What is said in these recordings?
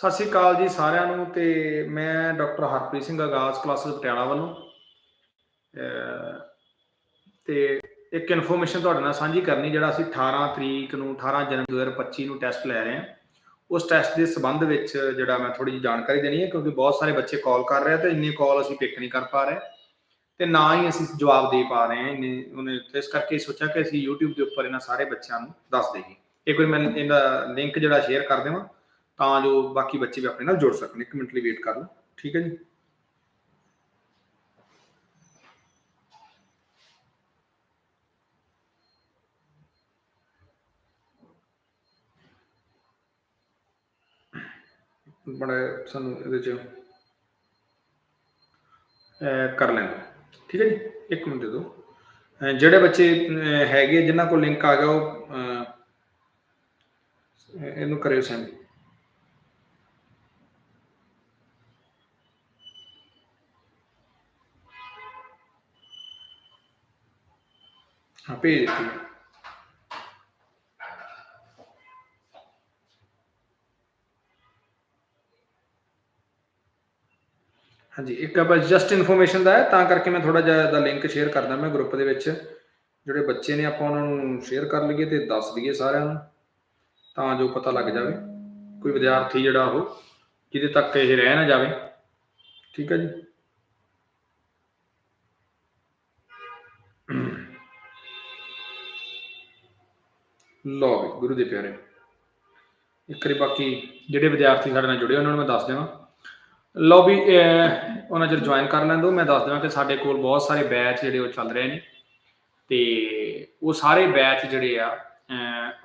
ਸਤਿ ਸ਼੍ਰੀ ਅਕਾਲ ਜੀ ਸਾਰਿਆਂ ਨੂੰ ਤੇ ਮੈਂ ਡਾਕਟਰ ਹਰਪ੍ਰੀਤ ਸਿੰਘ ਆਗਾਜ਼ ਕਲਾਸਿਸ ਪਟਿਆਲਾ ਵੱਲੋਂ। ਅਹ ਤੇ ਇੱਕ ਇਨਫੋਰਮੇਸ਼ਨ ਤੁਹਾਡੇ ਨਾਲ ਸਾਂਝੀ ਕਰਨੀ ਜਿਹੜਾ ਅਸੀਂ 18 ਤਰੀਕ ਨੂੰ 18 ਜਨਵਰੀ 2025 ਨੂੰ ਟੈਸਟ ਲੈ ਰਹੇ ਹਾਂ। ਉਸ ਟੈਸਟ ਦੇ ਸੰਬੰਧ ਵਿੱਚ ਜਿਹੜਾ ਮੈਂ ਥੋੜੀ ਜਿਹੀ ਜਾਣਕਾਰੀ ਦੇਣੀ ਹੈ ਕਿਉਂਕਿ ਬਹੁਤ ਸਾਰੇ ਬੱਚੇ ਕਾਲ ਕਰ ਰਹੇ ਆ ਤੇ ਇੰਨੇ ਕਾਲ ਅਸੀਂ ਪਿਕ ਨਹੀਂ ਕਰ ਪਾ ਰਹੇ। ਤੇ ਨਾ ਹੀ ਅਸੀਂ ਜਵਾਬ ਦੇ ਪਾ ਰਹੇ ਹਾਂ। ਇੰਨੇ ਉਹਨੇ ਇਸ ਕਰਕੇ ਸੋਚਿਆ ਕਿ ਅਸੀਂ YouTube ਦੇ ਉੱਪਰ ਇਹਨਾਂ ਸਾਰੇ ਬੱਚਿਆਂ ਨੂੰ ਦੱਸ ਦੇਈਏ। ਇੱਕ ਵਾਰ ਮੈਂ ਇਹਦਾ ਲਿੰਕ ਜਿਹੜਾ ਸ਼ੇਅਰ ਕਰ ਦੇਵਾਂ। ਤਾਂ ਜੋ ਬਾਕੀ ਬੱਚੇ ਵੀ ਆਪਣੇ ਨਾਲ ਜੁੜ ਸਕਣ। ਇੱਕ ਮਿੰਟ ਲਈ ਵੇਟ ਕਰ ਲਓ। ਠੀਕ ਹੈ ਜੀ? ਬੜਾ ਸਾਨੂੰ ਇਹਦੇ ਚ ਕਰ ਲੈਂਦੇ ਠੀਕ ਹੈ ਜੀ? ਇੱਕ ਮਿੰਟ ਦੇ ਦਿਓ। ਜਿਹੜੇ ਬੱਚੇ ਹੈਗੇ ਜਿਨ੍ਹਾਂ ਕੋਲ ਲਿੰਕ ਆ ਗਿਆ, ਉਹ ਇਹਨੂੰ ਕਰਿਓ ਸੈਂਡ ਹਾਂ ਭੇਜ ਦਿੱਤੀ ਹੈ। ਹਾਂਜੀ, ਇੱਕ ਆਪਾਂ ਜਸਟ ਇਨਫੋਰਮੇਸ਼ਨ ਦਾ ਹੈ, ਤਾਂ ਕਰਕੇ ਮੈਂ ਥੋੜਾ ਜਿਹਾ ਦਾ ਲਿੰਕ ਸ਼ੇਅਰ ਕਰਦਾ ਮੈਂ ਗਰੁੱਪ ਦੇ ਵਿੱਚ। ਜਿਹੜੇ ਬੱਚੇ ਨੇ ਆਪਾਂ ਉਹਨਾਂ ਨੂੰ ਸ਼ੇਅਰ ਕਰ ਲਈਏ ਤੇ ਦੱਸ ਦਈਏ ਸਾਰਿਆਂ ਨੂੰ, ਤਾਂ ਜੋ ਪਤਾ ਲੱਗ ਜਾਵੇ। ਕੋਈ ਵਿਦਿਆਰਥੀ ਜਿਹੜਾ ਉਹ, ਜਿਹਦੇ ਤੱਕ ਇਹ ਰਹਿ ਨਾ ਜਾਵੇ। ਠੀਕ ਹੈ ਜੀ? ਲੋ ਵੀ, ਗੁਰੂ ਦੇ ਪਿਆਰੇ। ਇੱਕ ਵਾਰੀ ਬਾਕੀ ਜਿਹੜੇ ਵਿਦਿਆਰਥੀ ਸਾਡੇ ਨਾਲ ਜੁੜੇ, ਉਹਨਾਂ ਨੂੰ ਮੈਂ ਦੱਸ ਦੇਵਾਂ। ਲਓ ਵੀ ਉਹਨਾਂ ਚਿਰ ਜੁਆਇਨ ਕਰ ਲੈਣ ਦਿਓ ਮੈਂ ਦੱਸ ਦੇਵਾਂ ਕਿ ਸਾਡੇ ਕੋਲ ਬਹੁਤ ਸਾਰੇ ਬੈਚ ਜਿਹੜੇ ਉਹ ਚੱਲ ਰਹੇ ਨੇ। ਤੇ ਉਹ ਸਾਰੇ ਬੈਚ ਜਿਹੜੇ ਆ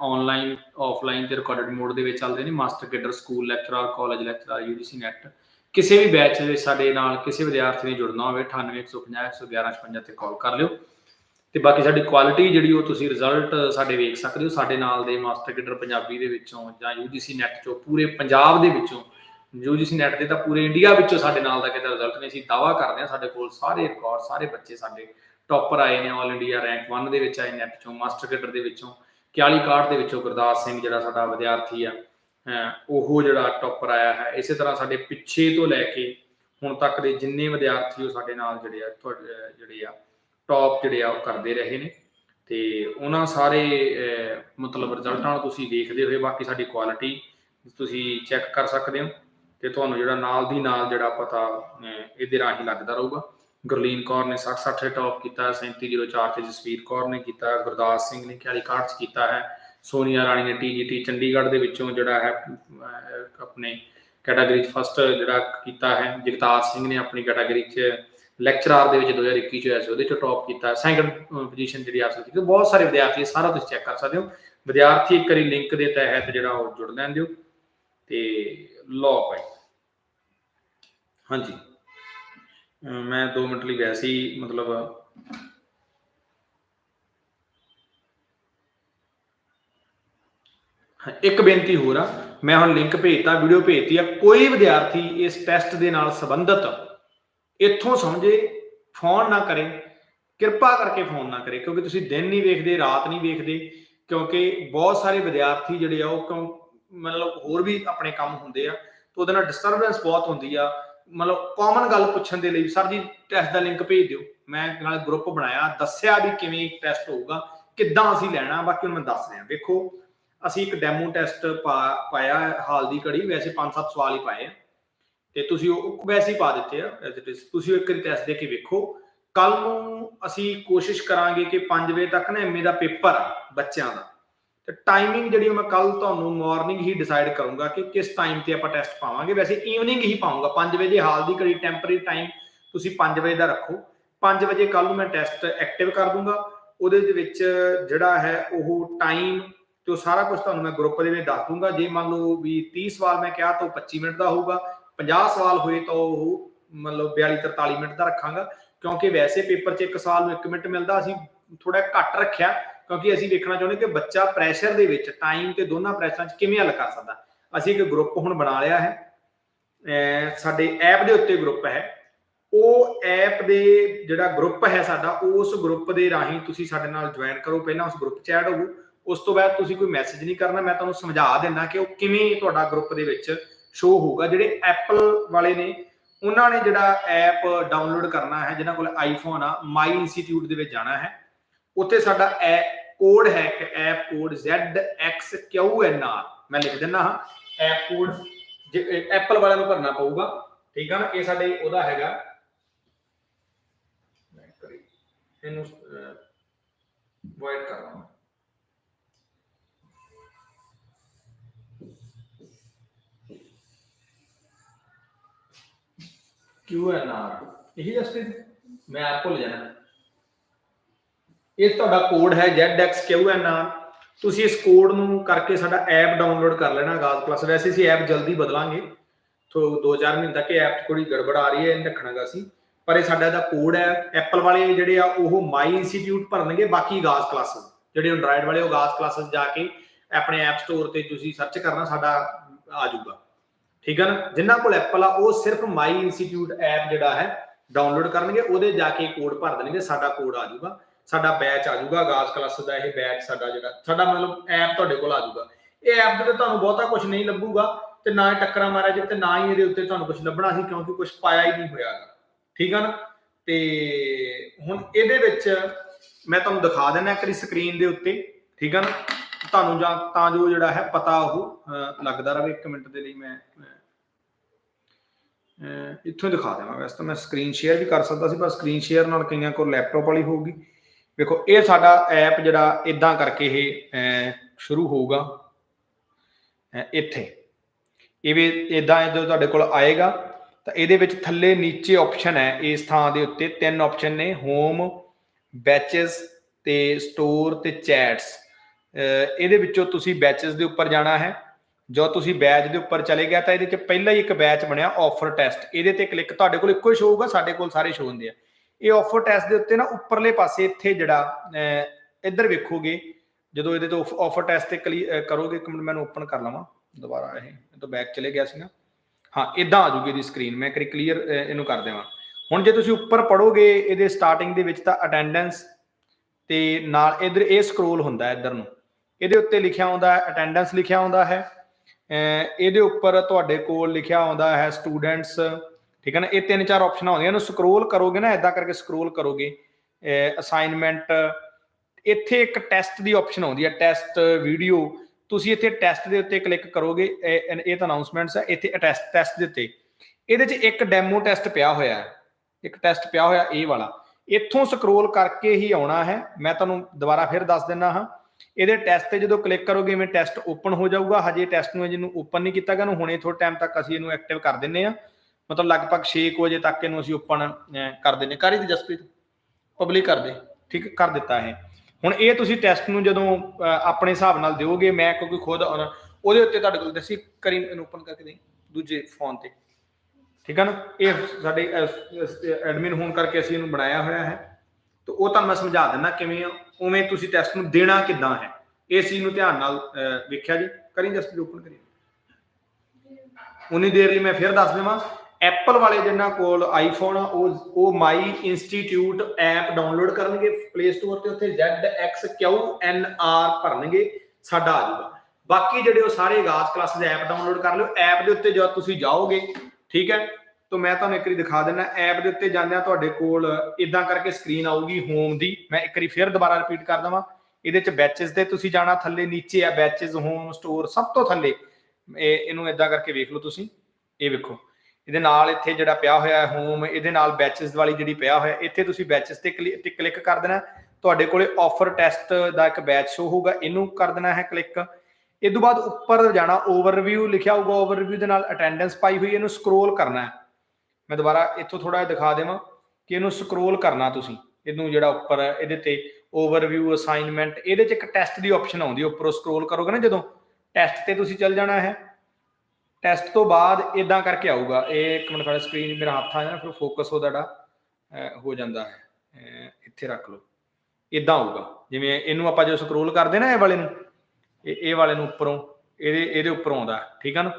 ਆਨਲਾਈਨ ਆਫਲਾਈਨ ਤੇ ਰਿਕਾਰਡਡ ਮੋਡ ਦੇ ਵਿੱਚ ਚੱਲਦੇ ਨੇ। Master cadre school lecturer college lecturer UGC NET ਕਿਸੇ ਵੀ ਬੈਚ ਦੇ ਸਾਡੇ ਨਾਲ ਕਿਸੇ ਵਿਦਿਆਰਥੀ ਨੇ ਜੁੜਨਾ ਹੋਵੇ 98150 11155 ਤੇ ਕਾਲ ਕਰ ਲਿਓ। ਤੇ ਬਾਕੀ ਸਾਡੀ ਕੁਆਲਿਟੀ ਜਿਹੜੀ ਉਹ ਤੁਸੀਂ ਰਿਜ਼ਲਟ ਸਾਡੇ ਵੇਖ ਸਕਦੇ ਹੋ, ਸਾਡੇ ਨਾਲ ਦੇ ਮਾਸਟਰ ਕੇਡਰ ਪੰਜਾਬੀ ਦੇ ਵਿੱਚੋਂ ਜਾਂ ਯੂਜੀਸੀ ਨੈਟ ਚੋਂ ਪੂਰੇ ਪੰਜਾਬ ਦੇ ਵਿੱਚੋਂ ਯੂਜੀਸੀ ਨੈਟ ਦੇ ਤਾਂ ਪੂਰੇ ਇੰਡੀਆ ਵਿੱਚੋਂ ਸਾਡੇ ਨਾਲ ਦਾ ਕਿਤੇ ਰਿਜ਼ਲਟ ਨੇ ਅਸੀਂ ਦਾਵਾ ਕਰਦੇ ਹਾਂ ਸਾਡੇ ਕੋਲ ਸਾਰੇ ਰਿਕਾਰਡ ਸਾਰੇ ਬੱਚੇ ਸਾਡੇ ਟੌਪਰ ਆਏ ਨੇ ਆਲ ਇੰਡੀਆ ਰੈਂਕ 1 ਦੇ ਵਿੱਚ ਆਏ ਨੈਟ ਚੋਂ ਮਾਸਟਰ ਕੇਡਰ ਦੇ ਵਿੱਚੋਂ 41 ਕਾਰਡ ਦੇ ਵਿੱਚੋਂ ਗੁਰਦਾਸ ਸਿੰਘ ਜਿਹੜਾ ਸਾਡਾ ਵਿਦਿਆਰਥੀ ਆ ਉਹ ਜਿਹੜਾ ਟੌਪਰ ਆਇਆ ਹੈ, ਇਸੇ ਤਰ੍ਹਾਂ ਸਾਡੇ ਪਿੱਛੇ ਤੋਂ ਲੈ ਕੇ ਹੁਣ ਤੱਕ ਦੇ ਜਿੰਨੇ ਵਿਦਿਆਰਥੀ ਉਹ ਸਾਡੇ ਨਾਲ ਜਿਹੜੇ ਆ, ਤੁਹਾਡੇ, ਜਿਹੜੇ ਆ ਟੌਪ ਜਿਹੜੇ ਆ ਉਹ ਕਰਦੇ ਰਹੇ ਨੇ। ਤੇ ਉਹਨਾਂ ਸਾਰੇ ਮਤਲਬ ਰਿਜ਼ਲਟਾਂ ਨੂੰ ਤੁਸੀਂ ਦੇਖਦੇ ਹੋਏ ਬਾਕੀ ਸਾਡੀ ਕੁਆਲਿਟੀ ਤੁਸੀਂ ਚੈੱਕ ਕਰ ਸਕਦੇ ਹੋ। ਤੇ ਤੁਹਾਨੂੰ ਜਿਹੜਾ ਨਾਲ ਦੀ ਨਾਲ ਜਿਹੜਾ ਪਤਾ ਇਹਦੇ ਰਾਹੀਂ ਲੱਗਦਾ ਰਹੂਗਾ। ਗੁਰਲੀਨ ਕੌਰ ਨੇ 60 60 ਟੌਪ ਕੀਤਾ 3704 ਤੇ ਜਸਵੀਰ ਕੌਰ ਨੇ ਕੀਤਾ, ਗੁਰਦਾਸ ਸਿੰਘ ਨੇ 41 61 ਚ ਕੀਤਾ ਹੈ। ਸੋਨੀਆ ਰਾਣੀ ਨੇ ਟੀਜੀਟੀ ਚੰਡੀਗੜ੍ਹ ਦੇ ਵਿੱਚੋਂ ਜਿਹੜਾ ਹੈ ਆਪਣੇ ਕੈਟਾਗਰੀ ਚ ਫਸਟ ਜਿਹੜਾ ਕੀਤਾ ਹੈ। ਜਗਤਾਰ ਸਿੰਘ ਨੇ ਆਪਣੀ ਕੈਟਾਗਰੀ ਚ ਲੈਕਚਰਰ ਦੇ ਵਿੱਚ 2021 ਚ ਹੋਇਆ ਸੀ, ਉਹਦੇ ਚ ਟੌਪ ਕੀਤਾ ਸੈਕੰਡ ਪੋਜੀਸ਼ਨ ਜਿਹੜੀ ਹਾਸਲ ਕੀਤੀ। ਬਹੁਤ ਸਾਰੇ ਵਿਦਿਆਰਥੀ ਸਾਰਾ ਤੁਸੀਂ ਚੈੱਕ ਕਰ ਸਕਦੇ ਹੋ। ਵਿਦਿਆਰਥੀ ਇੱਕ ਵਾਰੀ ਲਿੰਕ ਦੇ ਤਹਿਤ ਜਿਹੜਾ ਉਹ ਜੁੜ ਲੈਣ ਦਿਓ ਤੇ ਲੋ ਭਾਈ। ਹਾਂਜੀ। ਮੈਂ 2 ਮਿੰਟ ਲਈ ਵੈਸੇ ਹੀ ਮਤਲਬ ਇੱਕ ਬੇਨਤੀ ਹੋਰ ਆ। ਮੈਂ ਹੁਣ ਲਿੰਕ ਭੇਜਤਾ ਵੀਡੀਓ ਭੇਜਤੀ ਆ। ਕੋਈ ਵਿਦਿਆਰਥੀ ਇਸ ਟੈਸਟ ਦੇ ਨਾਲ ਸੰਬੰਧਿਤ ਇੱਥੋਂ ਸਮਝੇ, ਫੋਨ ਨਾ ਕਰੇ, ਕਿਰਪਾ ਕਰਕੇ ਫੋਨ ਨਾ ਕਰੇ, ਕਿਉਂਕਿ ਤੁਸੀਂ ਦਿਨ ਨਹੀਂ ਵੇਖਦੇ, ਰਾਤ ਨਹੀਂ ਵੇਖਦੇ, ਕਿਉਂਕਿ ਬਹੁਤ ਸਾਰੇ ਵਿਦਿਆਰਥੀ ਜਿਹੜੇ ਆ, ਉਹ ਕਿਉਂ- ਮਤਲਬ ਹੋਰ ਵੀ ਆਪਣੇ ਕੰਮ ਹੁੰਦੇ ਆ, ਤੇ ਉਹਦੇ ਨਾਲ ਡਿਸਟਰਬੈਂਸ ਬਹੁਤ ਹੁੰਦੀ ਆ, ਮਤਲਬ ਕਾਮਨ ਗੱਲ ਪੁੱਛਣ ਦੇ ਲਈ, ਸਰ ਜੀ ਟੈਸਟ ਦਾ ਲਿੰਕ ਭੇਜ ਦਿਓ, ਮੈਂ ਨਾਲ ਗਰੁੱਪ ਬਣਾਇਆ, ਦੱਸਿਆ ਵੀ ਕਿਵੇਂ ਟੈਸਟ ਹੋਊਗਾ, ਕਿੱਦਾਂ ਅਸੀਂ ਲੈਣਾ, ਬਾਕੀ ਹੁਣ ਮੈਂ ਦੱਸ ਰਿਹਾ, ਵੇਖੋ, ਅਸੀਂ ਇੱਕ ਡੈਮੋ ਟੈਸਟ ਪਾਇਆ, ਹਾਲ ਦੀ ਘੜੀ, ਵੈਸੇ 5-7 ਸਵਾਲ ਹੀ ਪਾਏ ਆ। ਤੇ ਤੁਸੀਂ ਉਹ ਵੈਸੇ ਹੀ ਪਾ ਦਿੱਤੇ ਆ ਐਜ it is। ਤੁਸੀਂ ਉਹ ਇੱਕ ਵਾਰੀ ਟੈਸਟ ਦੇ ਕੇ ਵੇਖੋ। ਕੱਲ ਨੂੰ ਅਸੀਂ ਕੋਸ਼ਿਸ਼ ਕਰਾਂਗੇ ਕਿ 5 ਵਜੇ ਤੱਕ ਨਾ ਐਮਏ ਦਾ ਪੇਪਰ ਆ, ਬੱਚਿਆਂ ਦਾ। ਤੇ ਟਾਈਮਿੰਗ ਜਿਹੜੀ ਉਹ ਮੈਂ ਕੱਲ ਤੁਹਾਨੂੰ ਮਾਰਨਿੰਗ ਹੀ ਡਿਸਾਈਡ ਕਰੂੰਗਾ ਕਿ ਕਿਸ ਟਾਈਮ ਤੇ ਆਪਾਂ ਟੈਸਟ ਪਾਵਾਂਗੇ। ਵੈਸੇ ਈਵਨਿੰਗ ਹੀ ਪਾਉਂਗਾ। 5 ਵਜੇ ਦੇ ਹਾਲ ਦੀ ਘੜੀ ਟੈਂਪਰੇਰੀ ਟਾਈਮ ਤੁਸੀਂ 5 ਵਜੇ ਦਾ ਰੱਖੋ। 5 ਵਜੇ ਕੱਲ ਨੂੰ ਮੈਂ ਟੈਸਟ ਐਕਟਿਵ ਕਰ ਦੂੰਗਾ। ਉਹਦੇ ਦੇ ਵਿੱਚ ਜਿਹੜਾ ਹੈ, ਉਹ ਟਾਈਮ ਤੇ ਉਹ ਸਾਰਾ ਕੁਝ ਤੁਹਾਨੂੰ ਮੈਂ ਗਰੁੱਪ ਦੇ ਵਿੱਚ ਦੱਸ ਦੂੰਗਾ। ਜੇ ਮੰਨ ਲਓ ਵੀ 30 ਸਵਾਲ ਮੈਂ ਕਿਹਾ ਤਾਂ ਉਹ 25 ਮਿੰਟ ਦਾ ਹੋਊਗਾ। 50 ਸਵਾਲ ਹੋਏ ਤਾਂ ਉਹ ਮਤਲਬ 42 43 ਮਿੰਟ ਦਾ ਰੱਖਾਂਗਾ। ਕਿਉਂਕਿ ਵੈਸੇ ਪੇਪਰ 'ਚ ਇੱਕ ਸਵਾਲ ਨੂੰ 1 ਮਿੰਟ ਮਿਲਦਾ, ਅਸੀਂ ਥੋੜਾ ਘੱਟ ਰੱਖਿਆ, ਕਿਉਂਕਿ ਅਸੀਂ ਵੇਖਣਾ ਚਾਹੁੰਦੇ ਕਿ ਬੱਚਾ ਪ੍ਰੈਸ਼ਰ ਦੇ ਵਿੱਚ ਟਾਈਮ ਤੇ ਦੋਨਾਂ ਪ੍ਰੈਸ਼ਰਾਂ 'ਚ ਕਿਵੇਂ ਹੱਲ ਕਰ ਸਕਦਾ। ਅਸੀਂ ਇੱਕ ਗਰੁੱਪ ਹੁਣ ਬਣਾ ਲਿਆ ਹੈ। ਸਾਡੇ ਐਪ ਦੇ ਉੱਤੇ ਗਰੁੱਪ ਹੈ। ਉਹ ਐਪ ਦੇ ਜਿਹੜਾ ਗਰੁੱਪ ਹੈ ਸਾਡਾ ਉਸ ਗਰੁੱਪ ਦੇ ਰਾਹੀਂ ਤੁਸੀਂ ਸਾਡੇ ਨਾਲ ਜੁਆਇਨ ਕਰੋ। ਪਹਿਲਾਂ ਉਸ ਗਰੁੱਪ 'ਚ ਐਡ ਹੋਵੋ ਉਸ ਤੋਂ ਬਾਅਦ ਤੁਸੀਂ ਕੋਈ ਮੈਸੇਜ ਨਹੀਂ ਕਰਨਾ। ਮੈਂ ਤੁਹਾਨੂੰ ਸਮਝਾ ਦਿੰਦਾ ਕਿ ਉਹ ਕਿਵੇਂ ਤੁਹਾਡਾ ਗਰੁੱਪ ਦੇ ਵਿੱਚ ਸ਼ੋ ਹੋਊਗਾ, ਜਿਹੜੇ ਐਪਲ ਵਾਲੇ ਨੇ, ਉਹਨਾਂ ਨੇ ਜਿਹੜਾ ਐਪ ਡਾਊਨਲੋਡ ਕਰਨਾ ਹੈ ਜਿਨ੍ਹਾਂ ਕੋਲ ਆਈਫੋਨ ਆ ਮਾਈ ਇੰਸਟੀਚਿਊਟ ਦੇ ਵਿੱਚ ਜਾਣਾ ਹੈ। ਉੱਥੇ ਸਾਡਾ ਐ ਕੋਡ ਹੈ ਕਿ ਐਪ ਕੋਡ ZXQNR ਮੈਂ ਲਿਖ ਦਿੰਦਾ ਹਾਂ ਐਪ ਕੋਡ ਐਪਲ ਵਾਲਿਆਂ ਨੂੰ ਭਰਨਾ ਪਊਗਾ, ਠੀਕ ਆ ਨਾ? ਇਹ ਸਾਡੇ ਉਹਦਾ ਹੈਗਾ। ਮੈਂ ਕਰੀ, ਇਹਨੂੰ ਵੋਇਡ ਕਰਾਂ QNR ਇਹੀ ਜਸਟ ਮੈਂ ਆਪ ਭੁੱਲ ਜਾਣਾ। ਇਹ ਤੁਹਾਡਾ ਕੋਡ ਹੈ ZXQNR ਤੁਸੀਂ ਇਸ ਕੋਡ ਨੂੰ ਕਰਕੇ ਸਾਡਾ ਐਪ ਡਾਊਨਲੋਡ ਕਰ ਲੈਣਾ ਆਗਾਜ਼ ਕਲਾਸ। ਵੈਸੇ ਅਸੀਂ ਐਪ ਜਲਦੀ ਬਦਲਾਂਗੇ। ਤੋਂ 2-4 ਮਹੀਨੇ ਤੱਕ ਇਹ ਐਪ 'ਚ ਗੜਬੜ ਆ ਰਹੀ ਹੈ ਇਹਨੂੰ ਰੱਖਣਾਗਾ ਅਸੀਂ। ਪਰ ਇਹ ਸਾਡਾ ਦਾ ਕੋਡ ਹੈ। ਐਪਲ ਵਾਲੇ ਜਿਹੜੇ ਆ, ਉਹ ਮਾਈ ਇੰਸਟੀਚਿਊਟ ਭਰਨਗੇ ਬਾਕੀ ਆਗਾਜ਼ ਕਲਾਸਸ ਜਿਹੜੇ ਐਂਡਰਾਇਡ ਵਾਲੇ ਉਹ ਆਗਾਜ਼ ਕਲਾਸਸ ਜਾ ਕੇ ਆਪਣੇ ਐਪ ਸਟੋਰ ਤੇ ਤੁਸੀਂ ਸਰਚ ਕਰਨਾ, ਸਾਡਾ ਆ ਜਾਊਗਾ। ਠੀਕ ਹੈ ਨਾ? ਜਿਨ੍ਹਾਂ ਕੋਲ ਐਪਲ ਆ, ਉਹ ਸਿਰਫ ਮਾਈ ਇੰਸਟੀਚਿਊਟ ਐਪ ਜਿਹੜਾ ਹੈ ਡਾਊਨਲੋਡ ਕਰਨਗੇ, ਉਹਦੇ ਜਾ ਕੇ ਕੋਡ ਭਰ ਦੇਣਗੇ, ਸਾਡਾ ਕੋਡ ਆ ਜਾਊਗਾ। ਸਾਡਾ ਬੈਚ ਆ ਜਾਊਗਾ ਆਗਾਜ਼ ਕਲਾਸ ਦਾ ਇਹ ਬੈਚ ਸਾਡਾ ਜਿਹੜਾ, ਸਾਡਾ ਮਤਲਬ ਐਪ ਤੁਹਾਡੇ ਕੋਲ ਆ ਜਾਊਗਾ। ਇਹ ਐਪ ਦੇ ਤੇ ਤੁਹਾਨੂੰ ਬਹੁਤਾ ਕੁਝ ਨਹੀਂ ਲੱਭੂਗਾ, ਤੇ ਨਾ ਹੀ ਟੱਕਰਾਂ ਮਾਰਿਆ ਜੇ, ਤੇ ਨਾ ਹੀ ਇਹਦੇ ਉੱਤੇ ਤੁਹਾਨੂੰ ਕੁਝ ਲੱਭਣਾ ਸੀ, ਕਿਉਂਕਿ ਕੁਝ ਪਾਇਆ ਹੀ ਨਹੀਂ ਹੋਇਆਗਾ ਠੀਕ ਆ ਨਾ? ਤੇ ਹੁਣ ਇਹਦੇ ਵਿੱਚ ਮੈਂ ਤੁਹਾਨੂੰ ਦਿਖਾ ਦਿੰਦਾ ਇੱਕ ਵਾਰੀ ਸਕਰੀਨ ਦੇ ਉੱਤੇ। ਠੀਕ ਆ ਨਾ? ਤੁਹਾਨੂੰ ਜਾਂ ਤਾਂ ਜੋ ਜਿਹੜਾ ਹੈ ਪਤਾ ਉਹ ਲੱਗਦਾ ਰਹੇ ਇੱਕ ਮਿੰਟ ਦੇ ਲਈ ਮੈਂ ਇੱਥੋਂ ਹੀ ਦਿਖਾ ਦੇਵਾਂ। ਵੈਸੇ ਤਾਂ ਮੈਂ ਸਕਰੀਨ ਸ਼ੇਅਰ ਵੀ ਕਰ ਸਕਦਾ ਸੀ, ਪਰ ਸਕਰੀਨ ਸ਼ੇਅਰ ਨਾਲ ਕਈਆਂ ਕੋਲ ਲੈਪਟਾਪ ਵਾਲੀ ਹੋਊਗੀ। ਵੇਖੋ, ਇਹ ਸਾਡਾ ਐਪ ਜਿਹੜਾ ਇਦਾਂ ਕਰਕੇ ਇਹ ਸ਼ੁਰੂ ਹੋਊਗਾ। ਇੱਥੇ। ਇਹ ਵੀ ਇਦਾਂ ਜਦੋਂ ਤੁਹਾਡੇ ਕੋਲ ਆਏਗਾ, ਤਾਂ ਇਹਦੇ ਵਿੱਚ ਥੱਲੇ ਨੀਚੇ ਆਪਸ਼ਨ ਹੈ। ਇਸ ਥਾਂ ਦੇ ਉੱਤੇ ਤਿੰਨ ਆਪਸ਼ਨ ਨੇ ਹੋਮ ਬੈਚਸ ਤੇ ਸਟੋਰ ਤੇ ਚੈਟਸ ਇਹਦੇ ਵਿੱਚੋਂ ਤੁਸੀਂ ਬੈਚਸ ਦੇ ਉੱਪਰ ਜਾਣਾ ਹੈ। ਜੋ ਤੁਸੀਂ ਬੈਚ ਦੇ ਉੱਪਰ ਚਲੇ ਗਿਆ ਤਾਂ ਇਹਦੇ ਚ ਪਹਿਲਾਂ ਹੀ ਇੱਕ ਬੈਚ ਬਣਿਆ ਆਫਰ ਟੈਸਟ ਇਹਦੇ ਤੇ ਕਲਿੱਕ ਤੁਹਾਡੇ ਕੋਲ ਇੱਕੋ ਹੀ ਸ਼ੋ ਹੋਊਗਾ, ਸਾਡੇ ਕੋਲ ਸਾਰੇ ਸ਼ੋ ਹੁੰਦੇ ਆ। ਇਹ ਆਫਰ ਟੈਸਟ ਦੇ ਉੱਤੇ ਨਾ ਉੱਪਰਲੇ ਪਾਸੇ ਇੱਥੇ ਜਿਹੜਾ ਇੱਧਰ ਵੇਖੋਗੇ, ਜਦੋਂ ਇਹਦੇ ਤੋਂ ਆਫਰ ਟੈਸਟ ਤੇ ਕਲੀ ਕਰੋਗੇ, ਇੱਕ ਮਿੰਟ ਮੈਨੂੰ ਓਪਨ ਕਰ ਲਵਾਂ। ਦੁਬਾਰਾ ਇਹ ਤੋਂ ਬੈਕ ਚਲੇ ਗਿਆ ਸੀ ਨਾ। ਹਾਂ ਇਦਾਂ ਆ ਜੂਗੀ ਇਹਦੀ ਸਕਰੀਨ ਮੈਂ ਕਰੀ ਕਲੀਅਰ ਇਹਨੂੰ ਕਰ ਦੇਵਾਂ। ਹੁਣ ਜੇ ਤੁਸੀਂ ਉੱਪਰ ਪੜੋਗੇ ਇਹਦੇ ਸਟਾਰਟਿੰਗ ਦੇ ਵਿੱਚ ਤਾਂ ਅਟੈਂਡੈਂਸ ਤੇ ਨਾਲ ਇਧਰ ਇਹ ਸਕਰੋਲ ਹੁੰਦਾ ਹੈ ਇਧਰ ਨੂੰ। ਇਹਦੇ ਉੱਤੇ ਲਿਖਿਆ ਹੁੰਦਾ ਹੈ ਅਟੈਂਡੈਂਸ ਲਿਖਿਆ ਹੁੰਦਾ ਹੈ। ਇਹਦੇ ਉੱਪਰ ਤੁਹਾਡੇ ਕੋਲ ਲਿਖਿਆ ਆਉਂਦਾ ਹੈ ਸਟੂਡੈਂਟਸ ਠੀਕ ਹੈ ਨਾ? ਇਹ ਤਿੰਨ ਚਾਰ ਆਪਸ਼ਨਾਂ ਆਉਂਦੀਆਂ। ਇਹਨੂੰ ਸਕਰੋਲ ਕਰੋਗੇ ਨਾ ਇਦਾਂ ਕਰਕੇ ਸਕਰੋਲ ਕਰੋਗੇ। ਅਸਾਈਨਮੈਂਟ ਇੱਥੇ ਇੱਕ ਟੈਸਟ ਦੀ ਆਪਸ਼ਨ ਆਉਂਦੀ ਹੈ ਟੈਸਟ ਵੀਡੀਓ ਤੁਸੀਂ ਇੱਥੇ ਟੈਸਟ ਦੇ ਉੱਤੇ ਕਲਿੱਕ ਕਰੋਗੇ, ਇਹ ਤਾਂ ਅਨਾਉਂਸਮੈਂਟਸ ਹੈ, ਇੱਥੇ ਟੈਸਟ ਟੈਸਟ ਦੇ ਉੱਤੇ। ਇਹਦੇ 'ਚ ਇੱਕ ਡੈਮੋ ਟੈਸਟ ਪਿਆ ਹੋਇਆ ਹੈ। ਇੱਕ ਟੈਸਟ ਪਿਆ ਹੋਇਆ, ਇਹ ਵਾਲਾ। ਇੱਥੋਂ ਸਕਰੋਲ ਕਰਕੇ ਹੀ ਆਉਣਾ ਹੈ। ਮੈਂ ਤੁਹਾਨੂੰ ਦੁਬਾਰਾ ਫਿਰ ਦੱਸ ਦਿੰਦਾ ਹਾਂ। ਇਹਦੇ ਟੈਸਟ ਤੇ ਜਦੋਂ ਕਲਿੱਕ ਕਰੋਗੇ ਮੈਂ ਟੈਸਟ ਓਪਨ ਹੋ ਜਾਊਗਾ। ਹਜੇ ਟੈਸਟ ਨੂੰ ਜਿਹਨੂੰ ਓਪਨ ਨਹੀਂ ਕੀਤਾ ਗਿਆ ਨੂੰ ਹੁਣੇ ਥੋੜੇ ਟਾਈਮ ਤੱਕ ਅਸੀਂ ਇਹਨੂੰ ਐਕਟਿਵ ਕਰ ਦਿੰਨੇ ਆ ਮਤਲਬ ਲਗਭਗ 6 ਵਜੇ ਤੱਕ ਇਹਨੂੰ ਅਸੀਂ ਓਪਨ ਕਰ ਦਿੰਨੇ ਕਰੀ ਦੀ ਜਸਪ੍ਰੀਤ? ਪਬਲਿਕ ਕਰ ਦੇ। ਠੀਕ ਕਰ ਦਿੱਤਾ ਹੈ ਹੁਣ ਇਹ ਤੁਸੀਂ ਟੈਸਟ ਨੂੰ ਜਦੋਂ ਅਹ, ਆਪਣੇ ਹਿਸਾਬ ਨਾਲ ਦਿਓਗੇ ਮੈਂ ਕਿਉਂਕਿ ਖੁਦ ਹੁਣ ਉਹਦੇ ਉੱਤੇ ਤੁਹਾਡੇ ਕੋਲ ਦੱਸੀ ਕਰੀ ਇਹਨੂੰ ਓਪਨ ਕਰਕੇ ਦੇਈ ਦੂਜੇ ਫੋਨ ਤੇ। ਠੀਕ ਹੈ ਨਾ? ਇਹ ਸਾਡੇ ਐਡਮਿਨ ਹੋਣ ਕਰਕੇ ਅਸੀਂ ਇਹਨੂੰ ਬਣਾਇਆ ਹੋਇਆ ਹੈ। ਤੇ ਉਹ ਤੁਹਾਨੂੰ ਮੈਂ ਸਮਝਾ ਦਿੰਦਾ ਕਿਵੇਂ ਆ, ਉਵੇਂ ਤੁਸੀਂ ਟੈਸਟ ਨੂੰ ਦੇਣਾ ਕਿੱਦਾਂ ਹੈ। ਇਸ ਚੀਜ਼ ਨੂੰ ਧਿਆਨ ਨਾਲ ਵੇਖਿਆ ਜੀ, ਕਰੀ ਜਸਟ ਓਪਨ ਕਰੀ। ਉਨੀ ਦੇਰ ਲਈ ਮੈਂ ਫਿਰ ਦੱਸ ਦੇਵਾਂ ਐਪਲ ਵਾਲੇ ਜਿਨ੍ਹਾਂ ਕੋਲ ਆਈਫੋਨ ਆ, ਉਹ ਉਹ ਮਾਈ ਇੰਸਟੀਟਿਊਟ ਐਪ ਡਾਊਨਲੋਡ ਕਰਨਗੇ ਪਲੇ ਸਟੋਰ ਤੇ ਉੱਥੇ ZXQNR ਭਰਨਗੇ, ਸਾਡਾ ਆ ਜਾਊਗਾ। ਬਾਕੀ ਜਿਹੜੇ ਉਹ ਸਾਰੇ ਗਾਸ ਕਲਾਸ ਦੇ ਐਪ ਡਾਊਨਲੋਡ ਕਰ ਲਿਓ ਐਪ ਦੇ ਉੱਤੇ ਜਦ ਤੁਸੀਂ ਜਾਓਗੇ, ਠੀਕ ਹੈ ਤਾਂ ਮੈਂ ਤੁਹਾਨੂੰ ਇੱਕ ਵਾਰੀ ਦਿਖਾ ਦਿੰਦਾ, ਐਪ ਦੇ ਉੱਤੇ ਜਾਂਦਿਆਂ ਤੁਹਾਡੇ ਕੋਲ ਇਦਾਂ ਕਰਕੇ ਸਕਰੀਨ ਆਊਗੀ ਹੋਮ ਦੀ। ਮੈਂ ਇੱਕ ਵਾਰੀ ਫਿਰ ਦੁਬਾਰਾ ਰਿਪੀਟ ਕਰ ਦਵਾਂ। ਇਹਦੇ ਚ ਬੈਚਸ ਤੇ ਤੁਸੀਂ ਜਾਣਾ ਥੱਲੇ, ਨੀਚੇ ਆ ਬੈਚਸ ਹੋਮ ਸਟੋਰ ਸਭ ਤੋਂ ਥੱਲੇ। ਇਹ, ਇਹਨੂੰ ਇਦਾਂ ਕਰਕੇ ਵੇਖ ਲਓ ਤੁਸੀਂ। ਇਹ ਵੇਖੋ। ਇਹਦੇ ਨਾਲ ਇੱਥੇ ਜਿਹੜਾ ਪਿਆ ਹੋਇਆ ਹੈ ਹੋਮ ਇਹਦੇ ਨਾਲ ਬੈਚਸ ਵਾਲੀ ਜਿਹੜੀ ਪਿਆ ਹੋਇਆ, ਇੱਥੇ ਤੁਸੀਂ ਬੈਚਸ ਤੇ ਕਲਿੱਕ ਕਰ ਦੇਣਾ। ਤੁਹਾਡੇ ਕੋਲੇ ਆਫਰ ਟੈਸਟ ਦਾ ਇੱਕ ਬੈਚ ਸ਼ੋ ਹੋਊਗਾ, ਇਹਨੂੰ ਕਰ ਦੇਣਾ ਹੈ ਕਲਿੱਕ ਇਸ ਤੋਂ ਬਾਅਦ ਉੱਪਰ ਜਾਣਾ ਓਵਰਵਿਊ ਲਿਖਿਆ ਹੋਊਗਾ ਓਵਰਵਿਊ ਦੇ ਨਾਲ ਅਟੈਂਡੈਂਸ ਪਾਈ ਹੋਈ, ਇਹਨੂੰ ਸਕਰੋਲ ਕਰਨਾ ਹੈ। ਮੈਂ ਦੁਬਾਰਾ ਇੱਥੋਂ ਥੋੜਾ ਜਿਹਾ ਦਿਖਾ ਦੇਵਾਂ ਕਿ ਇਹਨੂੰ ਸਕਰੋਲ ਕਰਨਾ ਤੁਸੀਂ। ਇਹਨੂੰ ਜਿਹੜਾ ਉੱਪਰ ਇਹਦੇ ਤੇ ਓਵਰਵਿਊ ਅਸਾਈਨਮੈਂਟ ਇਹਦੇ ਚ ਇੱਕ ਟੈਸਟ ਦੀ ਆਪਸ਼ਨ ਆਉਂਦੀ ਹੈ, ਉੱਪਰੋਂ ਸਕਰੋਲ ਕਰੋਗੇ ਨਾ ਜਦੋਂ ਟੈਸਟ ਤੇ ਤੁਸੀਂ ਚੱਲ ਜਾਣਾ ਹੈ ਟੈਸਟ ਤੋਂ ਬਾਅਦ ਇਦਾਂ ਕਰਕੇ ਆਊਗਾ। ਇਹ ਇੱਕ ਮਿੰਟ ਖੜਾ ਸਕਰੀਨ ਮੇਰਾ ਹੱਥ ਆ ਜਾਣਾ, ਫਿਰ ਫੋਕਸ ਹੋ ਤੁਹਾਡਾ ਹੋ ਜਾਂਦਾ ਹੈ। ਇੱਥੇ ਰੱਖ ਲਓ। ਇਦਾਂ ਆਊਗਾ। ਜਿਵੇਂ ਇਹਨੂੰ ਆਪਾਂ ਜਦੋਂ ਸਕਰੋਲ ਕਰਦੇ ਨਾ ਇਹ ਵਾਲੇ ਨੂੰ, ਇਹ ਇਹ ਵਾਲੇ ਨੂੰ ਉੱਪਰੋਂ, ਇਹਦੇ ਇਹਦੇ ਉੱਪਰੋਂ ਆਉਂਦਾ, ਠੀਕ ਆ ਨਾ?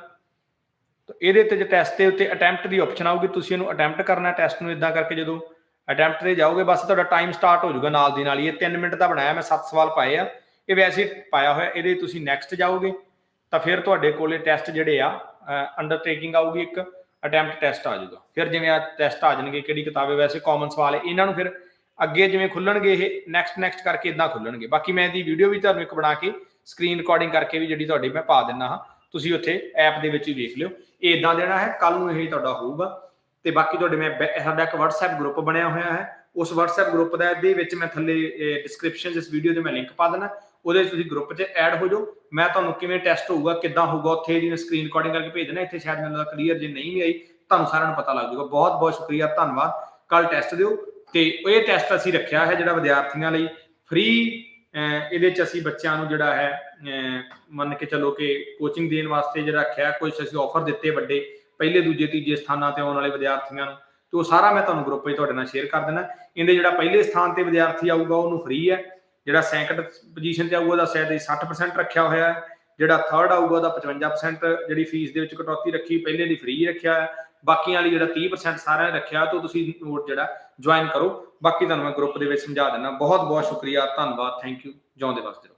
ਤਾਂ ਇਹਦੇ ਤੇ ਜੇ ਟੈਸਟ ਦੇ ਉੱਤੇ ਅਟੈਂਪਟ ਦੀ ਆਪਸ਼ਨ ਆਊਗੀ, ਤੁਸੀਂ ਇਹਨੂੰ ਅਟੈਂਪਟ ਕਰਨਾ ਟੈਸਟ ਨੂੰ ਇਦਾਂ ਕਰਕੇ ਜਦੋਂ ਅਟੈਂਪਟ ਤੇ ਜਾਓਗੇ, ਬਸ ਤੁਹਾਡਾ ਟਾਈਮ ਸਟਾਰਟ ਹੋ ਜਾਊਗਾ ਨਾਲ ਦੀ ਨਾਲ ਹੀ। ਇਹ 3 ਮਿੰਟ ਦਾ ਬਣਾਇਆ, ਮੈਂ 7 ਸਵਾਲ ਪਾਏ ਆ। ਇਹ ਵੈਸੇ ਪਾਇਆ ਹੋਇਆ, ਇਹਦੇ ਤੁਸੀਂ ਨੈਕਸਟ ਜਾਓਗੇ, ਤਾਂ ਫਿਰ ਤੁਹਾਡੇ ਕੋਲੇ ਟੈਸਟ ਜਿਹੜੇ ਆ ਅੰਡਰਟੇਕਿੰਗ ਆਊਗੀ ਇੱਕ ਅਟੈਂਪਟ ਟੈਸਟ ਆ ਜਾਊਗਾ। ਫਿਰ ਜਿਵੇਂ ਆ ਟੈਸਟ ਆ ਜਾਣਗੇ, ਕਿਹੜੀ ਕਿਤਾਬੇ ਵੈਸੇ ਕਾਮਨ ਸਵਾਲ ਹੈ। ਇਹਨਾਂ ਨੂੰ ਫਿਰ ਅੱਗੇ ਜਿਵੇਂ ਖੁੱਲਣਗੇ, ਇਹ ਨੈਕਸਟ ਨੈਕਸਟ ਕਰਕੇ ਇਦਾਂ ਖੁੱਲਣਗੇ। ਬਾਕੀ ਮੈਂ ਇਹਦੀ ਵੀਡੀਓ ਵੀ ਤੁਹਾਨੂੰ ਇੱਕ ਬਣਾ ਕੇ ਸਕਰੀਨ ਰਿਕਾਰਡਿੰਗ ਕਰਕੇ ਵੀ ਜਿਹੜੀ ਤੁਹਾਡੀ ਮੈਂ ਪਾ ਦਿੰਦਾ ਹਾਂ। ਤੁਸੀਂ ਉੱਥੇ ਐਪ ਦੇ ਵਿੱਚ ਹੀ ਵੇਖ ਲਿਓ। ਇਹ ਇਦਾਂ ਦੇਣਾ ਹੈ ਕੱਲ ਨੂੰ ਇਹ ਤੁਹਾਡਾ ਹੋਊਗਾ। ਤੇ ਬਾਕੀ ਤੁਹਾਡੇ ਮੈਂ ਬੈ- ਸਾਡਾ ਇੱਕ WhatsApp ਗਰੁੱਪ ਬਣਿਆ ਹੋਇਆ ਹੈ। ਉਸ WhatsApp ਗਰੁੱਪ ਦਾ, ਦੇ ਵਿੱਚ ਮੈਂ ਥੱਲੇ ਡਿਸਕ੍ਰਿਪਸ਼ਨ ਇਸ ਵੀਡੀਓ ਦੇ ਮੈਂ ਲਿੰਕ ਪਾ ਦੇਣਾ। ਉਹਦੇ ਵਿੱਚ ਤੁਸੀਂ ਗਰੁੱਪ 'ਚ ਐਡ ਹੋ ਜਾਓ। ਮੈਂ ਤੁਹਾਨੂੰ ਕਿਵੇਂ ਟੈਸਟ ਹੋਊਗਾ, ਕਿੱਦਾਂ ਹੋਊਗਾ, ਉੱਥੇ ਇਹਦੀ ਮੈਂ ਸਕਰੀਨ ਰਿਕਾਰਡਿੰਗ ਕਰਕੇ ਭੇਜ ਦੇਣਾ। ਇੱਥੇ ਸ਼ਾਇਦ ਮੈਨੂੰ ਕਲੀਅਰ ਜੇ ਨਹੀਂ ਵੀ ਆਈ, ਤੁਹਾਨੂੰ ਸਾਰਿਆਂ ਨੂੰ ਪਤਾ ਲੱਗ ਜਾਊਗਾ। ਬਹੁਤ ਬਹੁਤ ਸ਼ੁਕਰੀਆ, ਧੰਨਵਾਦ। ਕੱਲ ਟੈਸਟ ਦਿਓ। ਤੇ ਇਹ ਟੈਸਟ ਅਸੀਂ ਰੱਖਿਆ ਹੈ ਜਿਹੜਾ ਵਿਦਿਆਰਥੀਆਂ ਲਈ ਫ੍ਰੀ ਇਹਦੇ ਚ ਅਸੀਂ ਬੱਚਿਆਂ ਨੂੰ ਜਿਹੜਾ ਹੈ ਮੰਨ ਕੇ ਚੱਲੋ ਕਿ ਕੋਚਿੰਗ ਦੇਣ ਵਾਸਤੇ ਜਿਹੜਾ ਰੱਖਿਆ ਕੁਝ ਅਸੀਂ ਆਫਰ ਦਿੱਤੇ ਵੱਡੇ, ਪਹਿਲੇ, ਦੂਜੇ, ਤੀਜੇ ਸਥਾਨਾਂ ਤੇ ਆਉਣ ਵਾਲੇ ਵਿਦਿਆਰਥੀਆਂ ਨੂੰ, ਤੇ ਉਹ ਸਾਰਾ ਮੈਂ ਤੁਹਾਨੂੰ ਗਰੁੱਪ 'ਚ ਤੁਹਾਡੇ ਨਾਲ ਸ਼ੇਅਰ ਕਰ ਦੇਣਾ ਇਹਦੇ ਜਿਹੜਾ ਪਹਿਲੇ ਸਥਾਨ ਤੇ ਵਿਦਿਆਰਥੀ ਆਊਗਾ, ਉਹਨੂੰ ਫ੍ਰੀ ਹੈ। ਜਿਹੜਾ ਸੈਕੰਡ ਪੋਜੀਸ਼ਨ ਤੇ ਆਊਗਾ, ਉਹਦਾ ਸ਼ਾਇਦ ਹੀ 60% ਰੱਖਿਆ ਹੋਇਆ ਹੈ। ਜਿਹੜਾ ਥਰਡ ਆਊਗਾ ਉਹਦਾ 55% ਜਿਹੜੀ ਫੀਸ ਦੇ ਵਿੱਚ ਕਟੌਤੀ ਰੱਖੀ, ਪਹਿਲੇ ਲਈ ਫ੍ਰੀ ਰੱਖਿਆ ਬਾਕੀਆਂ ਲਈ ਜਿਹੜਾ 30% ਸਾਰਿਆਂ ਨੇ ਰੱਖਿਆ, ਤੋਂ ਤੁਸੀਂ ਨੋਟ ਜਿਹੜਾ ਜੁਆਇਨ ਕਰੋ। ਬਾਕੀ ਤੁਹਾਨੂੰ ਮੈਂ ਗਰੁੱਪ ਦੇ ਵਿੱਚ ਸਮਝਾ ਦਿੰਦਾ। ਬਹੁਤ ਬਹੁਤ ਸ਼ੁਕਰੀਆ, ਧੰਨਵਾਦ ਥੈਂਕ ਯੂ ਜਿਉਂਦੇ ਵਾਸਤੇ